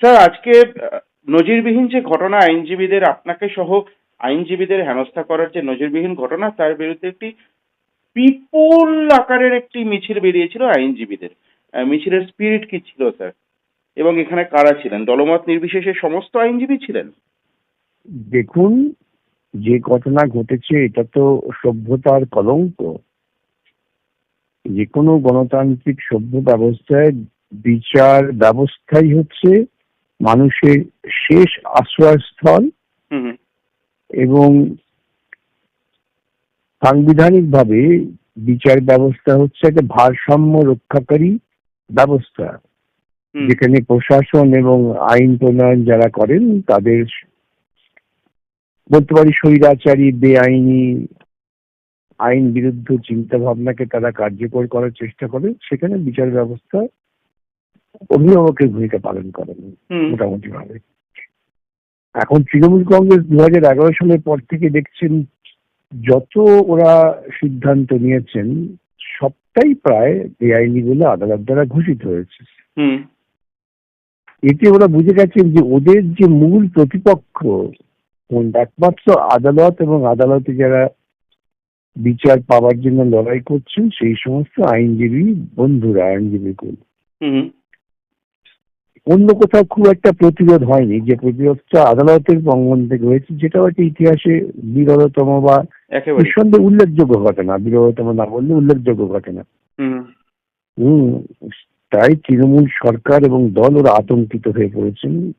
Sir, আজকে নজিরবিহীন যে ঘটনা, আইনজীবীদের আপনাকে সহ আইনজীবীদের হেনস্থা করার যে নজিরবিহীন ঘটনা, তার বিরুদ্ধে একটি বিপুল আকারের একটি মিছিল বেরিয়েছিল আইনজীবীদের। মিছিলের স্পিরিট কি ছিল, স্যার? এবং এখানে কারা ছিলেন? দলমত নির্বিশেষে সমস্ত আইনজীবী ছিলেন? দেখুন, যে ঘটনা ঘটেছে, এটা তো সভ্যতার কলঙ্ক। যে কোনো গণতান্ত্রিক সভ্য ব্যবস্থায় বিচার ব্যবস্থাই হচ্ছে মানুষের শেষ আশ্রয়স্থল এবং সাংবিধানিকভাবে বিচার ব্যবস্থা হচ্ছে একটা ভারসাম্য রক্ষাকারী ব্যবস্থা। যেখানে প্রশাসন এবং আইন প্রণয়ন যারা করেন তাদের বলতে পারি স্বৈরাচারী বেআইনি আইন বিরুদ্ধ চিন্তা ভাবনাকে তারা কার্যকর করার চেষ্টা করে সেখানে বিচার ব্যবস্থা অভিভাবকের ভূমিকা পালন করেন মোটামুটি ভাবে এখন তৃণমূল কংগ্রেস দু হাজার এগারো সালের পর থেকে দেখছেন যত ওরা সিদ্ধান্ত নিয়েছেন সবটাই প্রায় বেআইনি বলে আদালত দ্বারা ঘোষিত হয়েছে। এতে ওরা বুঝে গেছেন যে ওদের যে মূল প্রতিপক্ষ একমাত্র আদালত এবং আদালতে যারা বিচার পাওয়ার জন্য লড়াই করছেন সেই সমস্ত আইনজীবী বন্ধুরা আইনজীবী কুল হুম, অন্য কোথাও খুব একটা প্রতিরোধ হয়নি যে প্রতিরোধটা আদালতের বঙ্গন থেকে হয়েছে যেটাও একটা ইতিহাসে বিরলতম বা নিঃসন্দেহে উল্লেখযোগ্য ঘটনা বিরলতম না বললে উল্লেখযোগ্য ঘটনা হম। তাই তৃণমূল সরকার এবং দল ওরা আতঙ্কিত হয়ে পড়েছেন।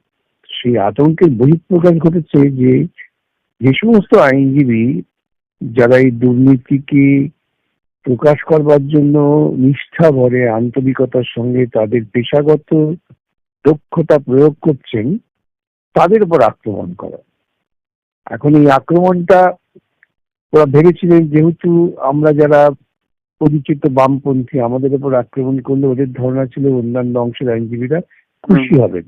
সেই আতঙ্কের বহিঃপ্রকাশ ঘটেছে যে যে সমস্ত আইনজীবী যারা এই দুর্নীতিকে প্রকাশ করবার জন্য নিষ্ঠা ভরে আন্তরিকতার সঙ্গে তাদের পেশাগত দক্ষতা প্রয়োগ করছেন তাদের উপর আক্রমণ করা এখন এই আক্রমণটা ওরা ভেবেছিলেন যেহেতু আমরা যারা পরিচিত বামপন্থী আমাদের উপর আক্রমণ করলে ওদের ধারণা ছিল অন্যান্য অংশের আইনজীবীরা খুশি হবেন।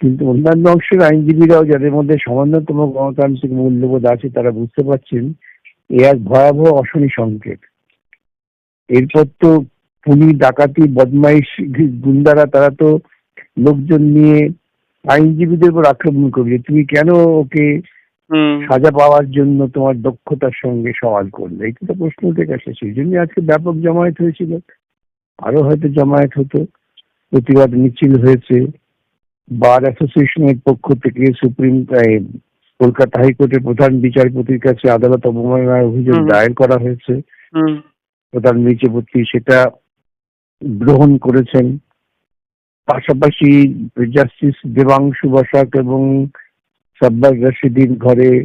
কিন্তু অন্যান্য অংশের আইনজীবীরাও যাদের মধ্যে সামান্যতম গণতান্ত্রিক মূল্যবোধ আছে তারা বুঝতে পারছেন এ এক ভয়াবহ অশনি সংকেত। এরপর তো পুলিশ ডাকাতি বদমাইশ গুন্ডারা তারা তো লোকজন নিয়ে আইনজীবীদের উপর আক্রমণ করবে তুমি কেন ওকে সাজা পাওয়ার জন্য তোমার দক্ষতার সঙ্গে সওয়াল করলে? এটা তো প্রশ্ন উঠে গেছে। সেই জন্য আজকে ব্যাপক জমায়েত হয়েছিল। আরও হয়তো জমায়েত হতো। প্রতিবাদ মিছিল হয়েছে। বার অ্যাসোসিয়েশনের পক্ষ থেকে সুপ্রিম কলকাতা হাইকোর্টের প্রধান বিচারপতির কাছে আদালত অবমাননার অভিযোগ দায়ের করা হয়েছে। প্রধান বিচারপতি সেটা গ্রহণ করেছেন। পাশাপাশি জাস্টিস দেবাংশু বসাক এবং সাব্বাস রশিদির ঘরে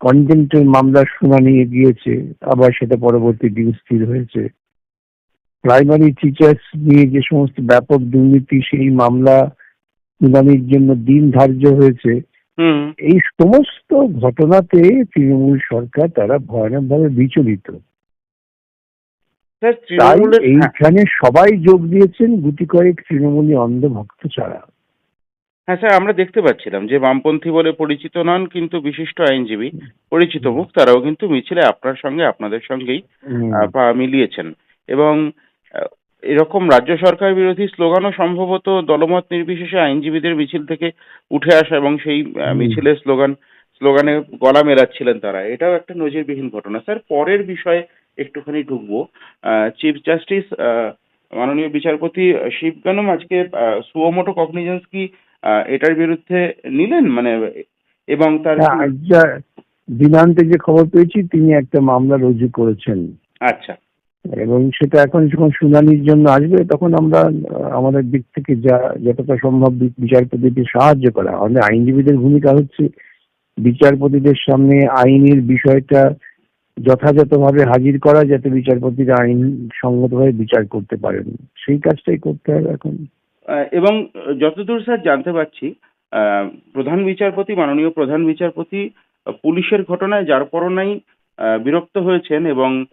কন্টেন্টের মামলার শুনানি এগিয়েছে। আবার সেটা পরবর্তী দিন স্থির হয়েছে। প্রাইমারি টিচার্স নিয়ে যে সমস্ত ব্যাপক দুর্নীতি সেই মামলা শুনানির জন্য দিন ধার্য হয়েছে। এই সমস্ত ঘটনাতে তৃণমূল সরকার তারা ভয়ানকভাবে বিচলিত। তাই হ্যাঁ, এইখানে সবাই যোগ দিয়েছেন গুটি কয়েক তৃণমূলী অন্ধ ভক্ত ছাড়া। হ্যাঁ স্যার আমরা দেখতে পাচ্ছিলাম যে বামপন্থী বলে পরিচিত নন কিন্তু বিশিষ্ট আইনজীবী পরিচিত মুখ তারাও কিন্তু মিছিলে আপনার সঙ্গে আপনাদের সঙ্গেই পা মিলিয়েছেন। এবং এরকম রাজ্য সরকার বিরোধী স্লোগানও সম্ভবত দলমত নির্বিশেষে আইনজীবীদের মিছিল থেকে উঠে আসা এবং সেই মিছিলের স্লোগান স্লোগানে গলা মেলাচ্ছিলেন তারা। এটাও একটা নজিরবিহীন ঘটনা। স্যার পরের বিষয়ে একটুখানি ঢুকবো। চিফ জাস্টিস মাননীয় বিচারপতি শিবগানম আজকে সুওমোটো কগনিজেন্স কি আহ, এটার বিরুদ্ধে নিলেন? মানে এবং তার হ্যাঁ, দিনান্তে যে খবর পেয়েছি তিনি একটা মামলা রুজু করেছেন। আচ্ছা। এবং সেটা এখন যখন শুনানির জন্য আসবে তখন আমরা আমাদের দিক থেকে যা যতটা সম্ভব বিচারপতিকে সাহায্য করা। আমাদের আইনজীবীদের ভূমিকা হচ্ছে বিচারপতিদের সামনে আইনের বিষয়টা যথাযথভাবে হাজির করা যাতে বিচারপতিরা আইন সঙ্গতভাবে বিচার করতে পারেন। সেই কাজটাই করতে হবে এখন। এবং যতদূর স্যার জানতে পারছি প্রধান বিচারপতি মাননীয় প্রধান বিচারপতি পুলিশের ঘটনায় যার পরনাই বিরক্ত হয়েছেন এবং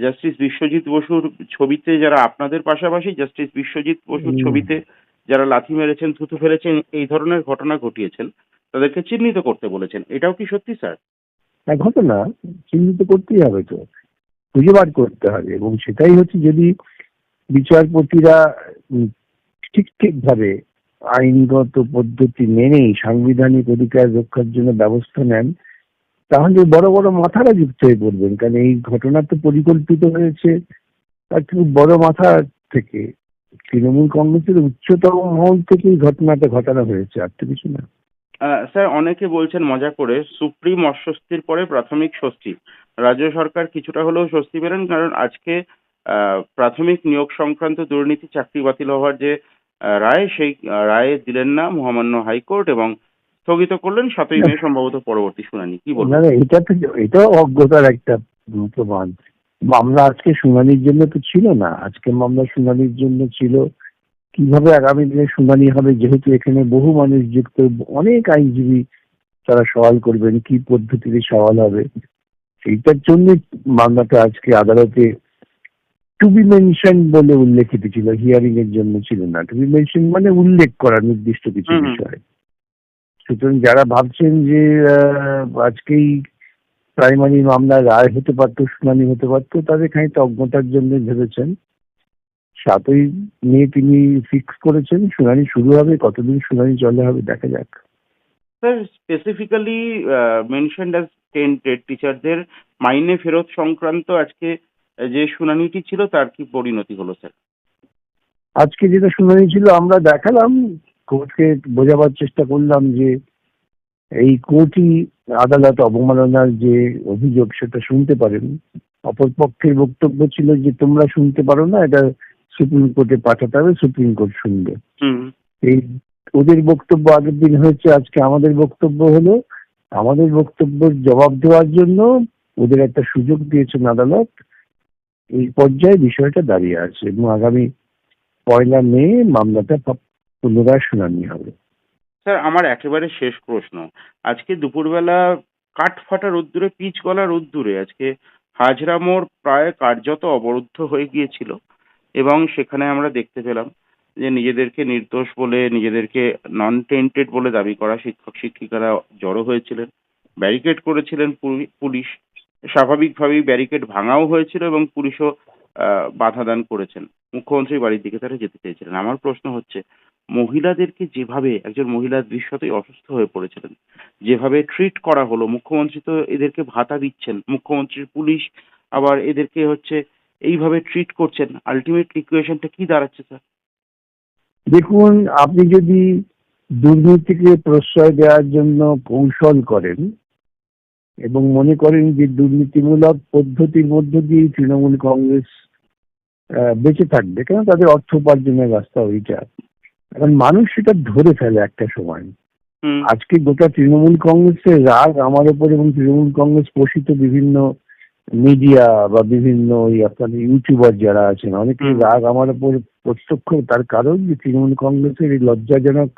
জাস্টিস বিশ্বজিৎ বসুর ছবিতে যারা আপনাদের পাশাপাশি জাস্টিস বিশ্বজিৎ বসুর ছবিতে যারা লাথি মেরেছেন থুতু ফেলেছেন এই ধরনের ঘটনা ঘটিয়েছেন তাদেরকে চিহ্নিত করতে বলেছেন। এটাও কি সত্যি স্যার? এক ঘটনা চিহ্নিত করতেই হবে তো। খুঁজে বার করতে হবে এবং সেটাই হচ্ছে যদি বিচারপতিরা ঠিক ঠিক ভাবে আইনগত পদ্ধতি মেনেই সাংবিধানিক অধিকার রক্ষার জন্য ব্যবস্থা নেন, তাহলে বড় বড় মাথারা যুক্ত হয়ে পড়বেন। কারণ এই ঘটনা তো পরিকল্পিত হয়েছে তার খুব বড় মাথা থেকে। তৃণমূল কংগ্রেসের উচ্চতম মহল থেকেই ঘটনাটা ঘটানো হয়েছে, আর তো কিছু না। আহ, স্যার অনেকে বলছেন মজা করে। সুপ্রিম অস্বস্তির পরে প্রাথমিক স্বস্তি। রাজ্য সরকার কিছুটা হলেও স্বস্তি পেলেন কারণ আজকে আহ, প্রাথমিক নিয়োগ সংক্রান্ত দুর্নীতি চাকরি বাতিল হওয়ার যে রায় সেই রায় দিলেন না মহামান্য হাইকোর্ট এবং স্থগিত করলেন সাতই মে সম্ভবত পরবর্তী শুনানি। কি বলবেন? এটা তো এটাও অজ্ঞতার একটা প্রমাণ। মামলা আজকে শুনানির জন্য তো ছিল না। আজকে মামলা শুনানির জন্য ছিল কীভাবে আগামী দিনে শুনানি হবে? যেহেতু এখানে বহু মানুষ যুক্ত অনেক আইনজীবী তারা সওয়াল করবেন কি পদ্ধতিতে সওয়াল হবে? সেইটার জন্য মামলাটা আজকে আদালতে টু বি মেনশন বলে উল্লেখিত ছিল হিয়ারিং এর জন্য ছিল না। টু বি মেনশন মানে উল্লেখ করা নির্দিষ্ট কিছু। বিষয়। সুতরাং যারা ভাবছেন যে আহ, আজকেই প্রাইমারি মামলার রায় হতে পারতো শুনানি হতে পারতো তাদের খানিকটা অজ্ঞতার জন্য ভেবেছেন। সাতই মে তিনি ফিক্স করেছেন শুনানি শুরু হবে কতদিন শুনানি চলে হবে দেখা যাক। Sir specifically mentioned as tainted টিচারদের মাইনে ফেরত সংক্রান্ত আজকে যে শুনানিটি ছিল তার কি পরিণতি হলো স্যার আজকে যেটা শুনানি ছিল আমরা দেখালাম কোর্টকে বোঝাবার চেষ্টা করলাম যে এই কোর্টই আদালত অবমাননার যে অভিযোগ সেটা শুনতে পারেন। অপর পক্ষের বক্তব্য ছিল যে তোমরা শুনতে পারো না এটা সুপ্রিম কোর্টে পাঠাতে হবে সুপ্রিম কোর্ট শুনবে। এই ওদের বক্তব্য আগের দিন হয়েছে আজকে আমাদের বক্তব্য হলো আমাদের বক্তব্যের জবাব দেওয়ার জন্য ওদের একটা সুযোগ দিয়েছেন আদালত। এই পর্যায়ে বিষয়টা দাঁড়িয়ে আছে এবং আগামী পয়লা মে মামলাটা পুনরায় শুনানি হবে। স্যার আমার একেবারে শেষ প্রশ্ন। আজকে দুপুরবেলা কাঠ ফাটা রোদ্দুরে পিচ গলা রোদ্দুরে আজকে হাজরা মোড় প্রায় কার্যত অবরুদ্ধ হয়ে গিয়েছিল। এবং সেখানে আমরা দেখতে পেলাম যে নিজেদেরকে নির্দোষ বলে, নিজেদেরকে নন টেন্টেড বলে দাবি করা শিক্ষক শিক্ষিকারা জড়ো হয়েছিলেন ব্যারিকেড করেছিলেন পুলিশ। স্বাভাবিকভাবেই ব্যারিকেড ভাঙাও হয়েছিল এবং পুলিশও বাধা দান করেছেন। মুখ্যমন্ত্রীর বাড়ির দিকে তারা যেতে চেয়েছিলেন। আমার প্রশ্ন হচ্ছে, মহিলাদেরকে যেভাবে, একজন মহিলা দৃশ্যতেই অসুস্থ হয়ে পড়েছিলেন, যেভাবে ট্রিট করা হলো, মুখ্যমন্ত্রী তো এদেরকে ভাতা দিচ্ছেন, মুখ্যমন্ত্রীর পুলিশ আবার এদেরকে হচ্ছে এইভাবে ট্রিট করছেন আলটিমেট ইকুয়েশনটা কি দাঁড়াচ্ছে স্যার দেখুন আপনি যদি দুর্নীতিকে প্রশ্রয় দেওয়ার জন্য কৌশল করেন এবং মনে করেন যে দুর্নীতিমূলক পদ্ধতির মধ্য দিয়ে তৃণমূল কংগ্রেস বেঁচে থাকবে কেন তাদের অর্থ উপার্জনের রাস্তা ওইটা। এখন মানুষ সেটা ধরে ফেলে একটা সময়। আজকে গোটা তৃণমূল কংগ্রেসের রাগ আমার ওপর এবং তৃণমূল কংগ্রেস পোষিত বিভিন্ন মিডিয়া বা বিভিন্ন ওই আপনার ইউটিউবার যারা আছেন অনেকের হুম। রাগ আমার ওপর প্রত্যক্ষ তার কারণ যে তৃণমূল কংগ্রেসের এই লজ্জাজনক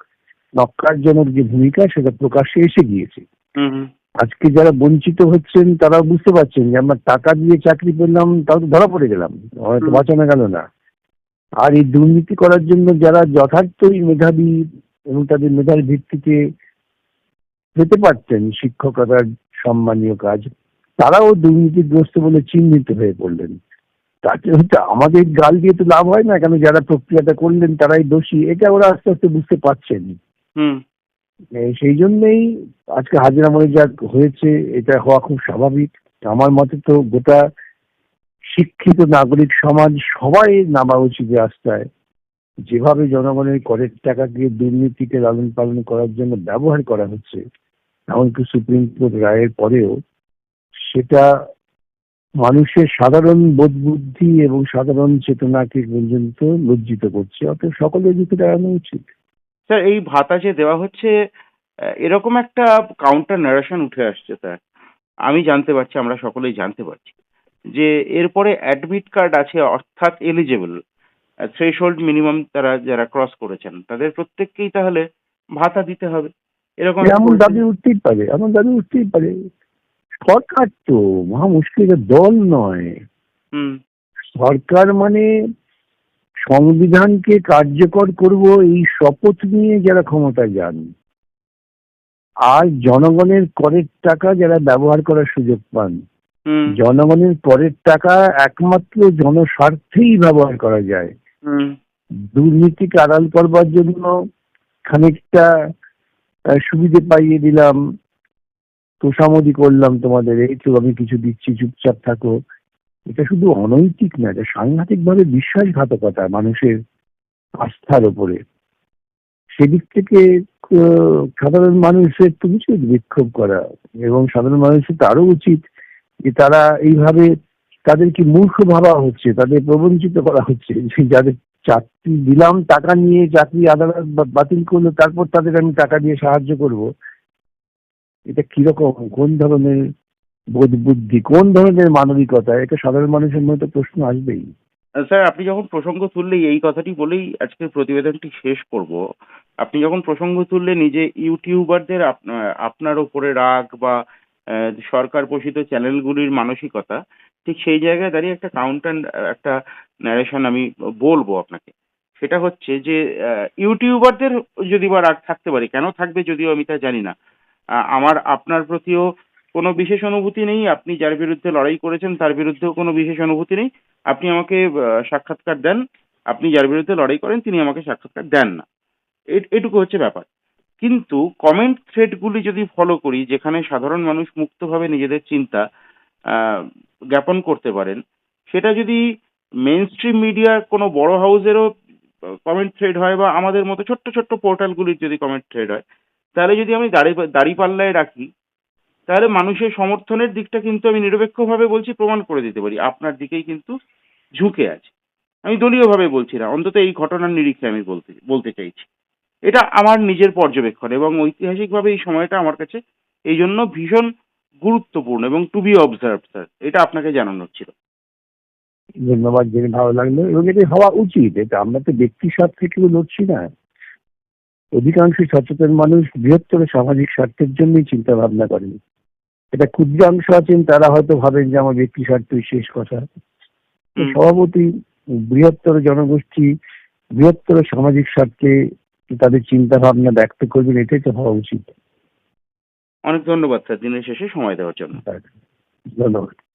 নক্কারজনক যে ভূমিকা সেটা প্রকাশ্যে এসে গিয়েছে আজকে যারা বঞ্চিত হচ্ছেন তারা বুঝতে পারছেন যে আমরা টাকা দিয়ে চাকরি পেলাম তাও তো ধরা পড়ে গেলাম হয়তো। বাঁচানো গেল না আর এই দুর্নীতি করার জন্য যারা যথার্থই মেধাবী এবং তাদের মেধার ভিত্তিতে পেতে পারতেন শিক্ষকতার সম্মানীয় কাজ তারাও দুর্নীতিগ্রস্ত বলে চিহ্নিত হয়ে পড়লেন। তাতে হচ্ছে আমাদের গাল দিয়ে তো লাভ হয় না কেন? যারা প্রক্রিয়াটা করলেন তারাই দোষী। এটা ওরা আস্তে আস্তে বুঝতে পারছেন। সেই জন্যই আজকে হাজিরা মনে যা হয়েছে এটা হওয়া খুব স্বাভাবিক। আমার মতে তো গোটা শিক্ষিত নাগরিক সমাজ সবাই নামা উচিত রাস্তায়। যেভাবে জনগণের করের টাকা দিয়ে দুর্নীতিকে লালন পালন করার জন্য ব্যবহার করা হচ্ছে এমনকি সুপ্রিম কোর্ট রায়ের পরেও সেটা মানুষের সাধারণ বোধ বুদ্ধি এবং সাধারণ চেতনাকে পর্যন্ত লজ্জিত করছে অতএব সকলের দিকে দাঁড়ানো উচিত। স্যার এই ভাতা যে দেওয়া হচ্ছে এরকম একটা কাউন্টার নারেশন উঠে আসছে স্যার। আমি জানতে পারছি আমরা সকলেই জানতে পারছি যে এরপরে অ্যাডমিট কার্ড আছে অর্থাৎ এলিজেবল থ্রেশহোল্ড মিনিমাম তারা যারা ক্রস করেছেন তাদের প্রত্যেককেই তাহলে ভাতা দিতে হবে। এরকম এমন দাবি উঠতেই পারে এমন দাবি উঠতেই পারে। সরকার তো মহা মুশকিল দল নয়। সরকার মানে সংবিধানকে কার্যকর করব এই শপথ নিয়ে যারা ক্ষমতায় যান। আর জনগণের করের টাকা যারা ব্যবহার করার সুযোগ পান। জনগণের করের টাকা একমাত্র জনস্বার্থেই ব্যবহার করা যায়। হুম। দুর্নীতিকে আড়াল করবার জন্য খানিকটা সুবিধে পাইয়ে দিলাম। তোষামদি করলাম তোমাদের, এই তো আমি কিছু দিচ্ছি, চুপচাপ থাকো। এটা শুধু অনৈতিক না, এটা সাংঘাতিক ভাবে বিশ্বাসঘাতকতা মানুষের আস্থার ওপরে সেদিক থেকে সাধারণ মানুষের তো উচিত বিক্ষোভ করা, এবং সাধারণ মানুষের তো আরও উচিত যে তারা এইভাবে তাদেরকে মূর্খ ভাবা হচ্ছে, তাদের প্রবঞ্চিত করা হচ্ছে যাদের চাকরি, দিলাম টাকা নিয়ে চাকরি, আদালত বাতিল করল, তারপর তাদের আমি টাকা দিয়ে সাহায্য করব। এটা কীরকম? কোন ধরনের বোধ বুদ্ধি? কোন ধরনের মানবিকতা? এটা সাধারণ মানুষের মধ্যে প্রশ্ন আসবেই। স্যার, আপনি যখন প্রসঙ্গ তুললেই এই কথাটি বলেই আজকের প্রতিবেদনটি শেষ করব। আপনি যখন প্রসঙ্গ তুললেন নিজে ইউটিউবারদের আপনার ওপরে রাগ বা সরকার পোষিত চ্যানেলগুলির মানসিকতা, ঠিক সেই জায়গায় দাঁড়িয়ে একটা কাউন্টার একটা ন্যারেশন আমি বলব আপনাকে। সেটা হচ্ছে যে ইউটিউবারদের যদি বা রাগ থাকতে পারে, কেন থাকবে যদিও আমি তা জানি না। আমার, আপনার প্রতিও কোনো বিশেষ অনুভূতি নেই। আপনি যার বিরুদ্ধে লড়াই করেছেন, তার বিরুদ্ধেও কোনো বিশেষ অনুভূতি নেই। আপনি আমাকে সাক্ষাৎকার দেন। আপনি যার বিরুদ্ধে লড়াই করেন, তিনি আমাকে সাক্ষাৎকার দেন না। এটুকু হচ্ছে ব্যাপার। কিন্তু কমেন্ট থ্রেডগুলি যদি ফলো করি, যেখানে সাধারণ মানুষ মুক্তভাবে নিজেদের চিন্তা জ্ঞাপন করতে পারেন, সেটা যদি মেন স্ট্রিম মিডিয়ার কোনো বড় হাউসেরও কমেন্ট থ্রেড হয় বা আমাদের মতো ছোট্ট ছোট্ট পোর্টালগুলির যদি কমেন্ট থ্রেড হয় তাহলে যদি আমি দাড়ি দাড়ি পাল্লায় রাখি, তাহলে মানুষের সমর্থনের দিকটা কিন্তু আমি নিরপেক্ষভাবে বলছি, প্রমাণ করে দিতে পারি। আপনার দিকেই কিন্তু ঝুঁকে আছে। আমি দলীয়ভাবে বলছি না, অন্তত এই ঘটনার নিরিখে আমি বলতে বলতে চাইছি। এটা আমার নিজের পর্যবেক্ষণ এবং ঐতিহাসিকভাবে এই সময়টা আমার কাছে এই জন্য ভীষণ গুরুত্বপূর্ণ এবং টু বি অবজার্ভ স্যার এটা আপনাকে জানানোর ছিল। ধন্যবাদ জেনে ভালো লাগল। এবং এটা হওয়া উচিত। এটা আমরা তো ব্যক্তি স্বার্থ থেকেও লড়ছি না। অধিকাংশ সচেতন মানুষ বৃহত্তর সামাজিক স্বার্থের জন্যই চিন্তা ভাবনা করেন। এটা ক্ষুদ্রাংশ আছেন তারা হয়তো ভাবেন যে আমার ব্যক্তি স্বার্থই শেষ কথা। সভাপতি বৃহত্তর জনগোষ্ঠী বৃহত্তর সামাজিক স্বার্থে তাদের চিন্তা ভাবনা ব্যক্ত করবেন এটাই তো হওয়া উচিত। অনেক ধন্যবাদ স্যার দিনের শেষে সময় দেওয়ার জন্য। ধন্যবাদ।